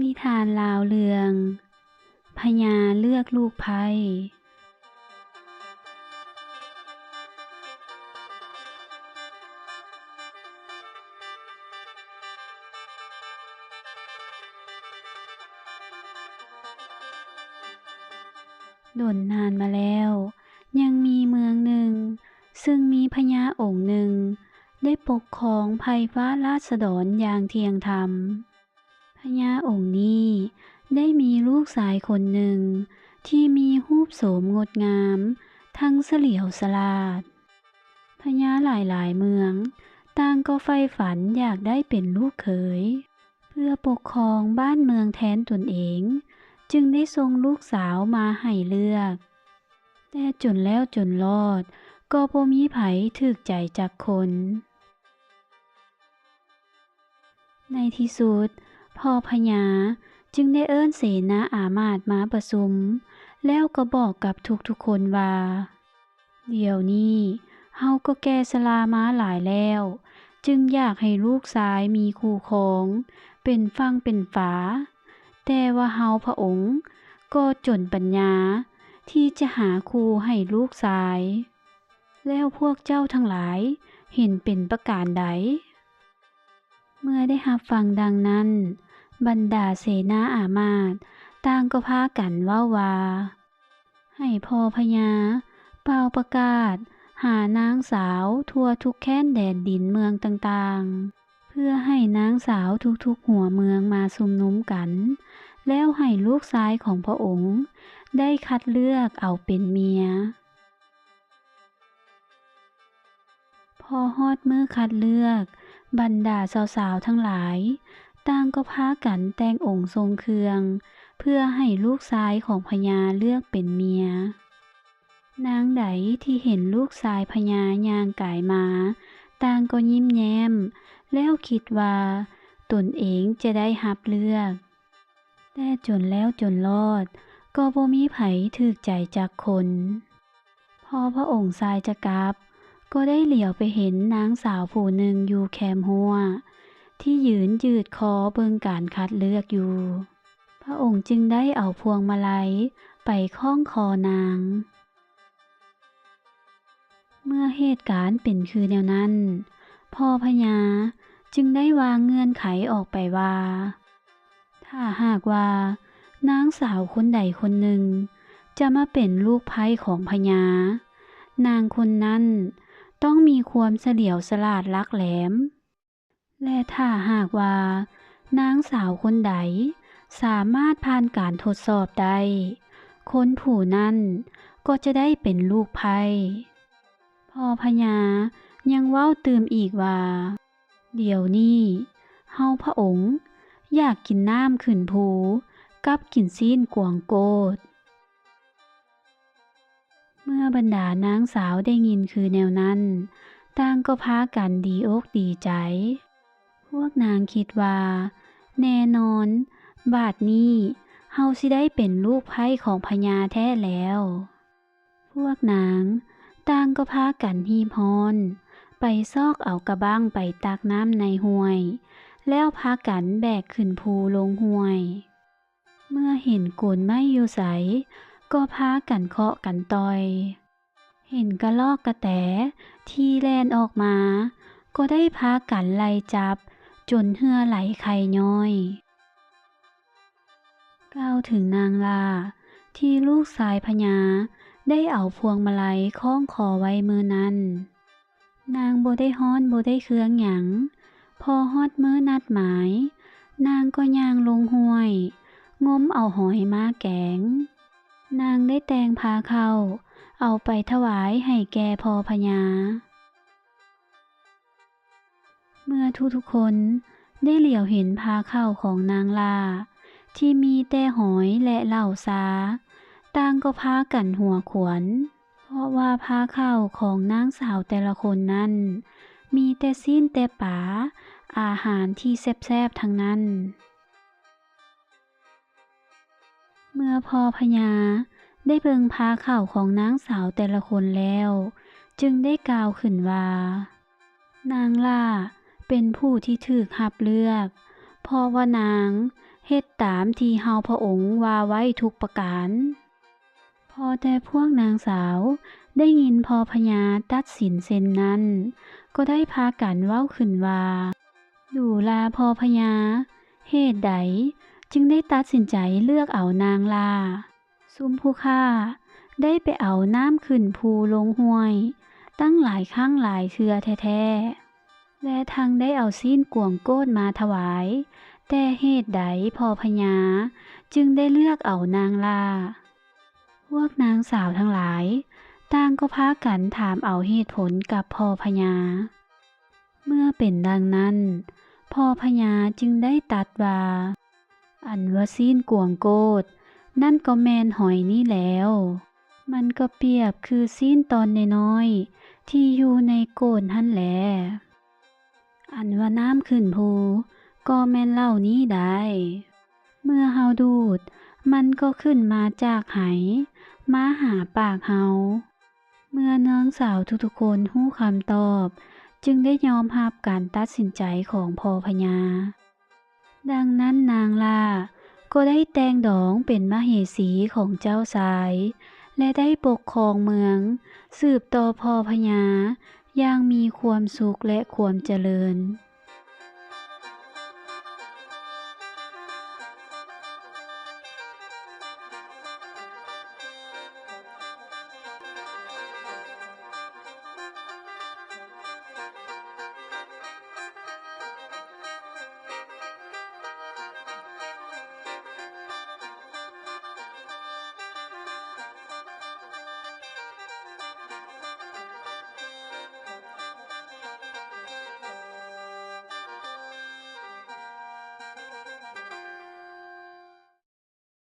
นิทานลาวเรือง พญาเลือกลูกไพ่ดนนานมาแล้ว ยังมีเมืองหนึ่ง ซึ่งมีพญาองค์หนึ่ง ได้ปกครองภัยฟ้าราษฎรอย่างเที่ยงธรรม พญาองค์นี้ได้มีลูกสายคนหนึ่ง ที่มีรูปโสมงดงาม ทั้งเสลียวสลาดพญาหลายๆเมืองต่างก็ใฝ่ฝันอยากได้เป็นลูกเขย เพื่อปกครองบ้านเมืองแทนตนเอง จึงได้ส่งลูกสาวมาให้เลือก แต่จนแล้วจนรอด ก็บ่มีไผถึกใจจักคน ในที่สุด พ่อพญาจึงได้เอิ้นเสนาอามาตมาประชุม แล้วก็บอกกับทุกๆคนว่า เดี๋ยวนี้เฮาก็แก่ชรามาหลายแล้ว จึงอยากให้ลูกชายมีคู่ครอง เป็นฟังเป็นฝา แต่ว่าเฮาพระองค์ก็จนปัญญา ที่จะหาคู่ให้ลูกชาย แล้วพวกเจ้าทั้งหลายเห็นเป็นประการใด เมื่อได้รับฟังดังนั้น บรรดาเสนาอามาตต่างก็พากันว้าว่าให้พ่อพญา เป่าประกาศ หานางสาวทั่วทุกแค้นแดนดินเมืองต่างๆ เพื่อให้นางสาวทุกๆหัวเมืองมาสุมนุมกัน แล้วให้ลูกชายของพระองค์ ได้คัดเลือกเอาเป็นเมีย พอฮอดมือคัดเลือก บรรดาสาวๆทั้งหลาย ต่างก็พากันแต่งองค์ทรงเครื่อง เพื่อให้ลูกชายของพญาเลือกเป็นเมีย นางใดที่เห็นลูกชายพญาย่างกายมา ต่างก็ยิ้มแย้ม แล้วคิดว่า ตนเองจะได้รับเลือก แต่จนแล้วจนรอด ก็บ่มีไผถึกใจจากคน พอพระองค์ทรายจะกลับ ก็ได้เหลียวไปเห็นนางสาวผู้หนึ่งอยู่แคมหัว ที่ยืนยืดคอเบิงการคัดเลือกอยู่ พระองค์จึงได้เอาพวงมาลัยไปคล้องคอนาง เมื่อเหตุการณ์เป็นคือแนวนั้น พ่อพญาจึงได้วางเงื่อนไขออกไปว่า ถ้าหากว่านางสาวคนใดคนหนึ่ง จะมาเป็นลูกไพ่ของพญานางคนนั้น ต้องมีความเฉลียวฉลาดลักแหลม และถ้าหากว่า นางสาวคนใด สามารถผ่านการทดสอบได้ คนผู้นั้นก็จะได้เป็นลูกไพ่พอพญายังเว้าตืมอีกว่า เดี๋ยวนี้เฮาพระองค์ อยากกินน้ำขึ้นภู กับกินซีนกวางโกด เมื่อบรรดานางสาวได้ยินคือแนวนั้น ต่างก็พากันดีอกดีใจ พวกนางคิดว่า แน่นอน บาดนี้เฮาสิได้เป็นลูกไพ่ของพญาแท้แล้ว พวกนางต่างก็พากันฮีพรไปซอกเอากระบ้างไปตักน้ำในห้วย แล้วพากันแบกขึ้นภูลงห้วย เมื่อเห็นโกนไม้อยู่ใส ก็พากันเคาะกันต่อย เห็นกระลอกกระแตที่แลนออกมา ก็ได้พากันไล่จับ จนเหือไหลไข่ย้อยกล่าวถึงนางลา ที่ลูกสายพญาได้เอาพวงมาลัยคล้องคอไว้มือนั้น นางโบได้ฮ้อนโบได้เครืองหยัง พอฮอดมือนัดหมาย นางก็ย่างลงห้วย งมเอาหอยมาแกง นางได้แต่งพาเข้าเอาไปถวายให้แก่พอพญา เมื่อทุกๆคนได้เหลียวเห็นพาเข้าของนางลา ที่มีแต่หอยและเหล่าซาต่างก็พากันหัวขวน เพราะว่าพาเข้าของนางสาวแต่ละคนนั้น มีแต่สิ้นแต่ป๋าอาหารที่แซ่บๆทั้งนั้น เมื่อพอพญาได้เบิงพาข่าวของนางสาวแต่ละคนแล้ว จึงได้กล่าวขึ้นว่า นางล่าเป็นผู้ที่ถูกหับเลือกเพราะว่านางเฮ็ดตามที่เฮาพระองค์ว่าไว้ทุกประการ พอแต่พวกนางสาวได้ยินพอพญาตัดสินเซนนั้น ก็ได้พากันเว้าขึ้นว่า ดูลาพอพญาเหตุใด จึงได้ตัดสินใจเลือกเอานางลา ซุมผู้ฆ่า ได้ไปเอาน้ำขึ้นภูลงห้วย ตั้งหลายครั้งหลายเทือแท้ๆ และทั้งได้เอาซีนกวงโกดมาถวาย แต่เหตุใดพอพญา จึงได้เลือกเอานางลา พวกนางสาวทั้งหลาย ต่างก็พากันถามเอาเหตุผลกับพอพญา เมื่อเป็นดังนั้นพอพญาจึงได้ตัดว่า อันว่าซีนกวงโกด นั่นก็แมนหอยนี่แล้ว มันก็เปรียบคือซีนตอนน้อยๆที่อยู่ในโกนหั่นแหลอันว่าน้ำขึ้นภูก็แม่นเล่านี้ได้ เมื่อเฮาดูด มันก็ขึ้นมาจากไหมาหาปากเฮา เมื่อน้องสาวทุกๆคนหู้คำตอบ จึงได้ยอมรับการตัดสินใจของพ่อพญา ดังนั้นนางลาก็ได้แต่งดองเป็นมเหสีของเจ้าสาย และได้ปกครองเมือง สืบต่อพ่อพญาอย่างมีความสุขและความเจริญ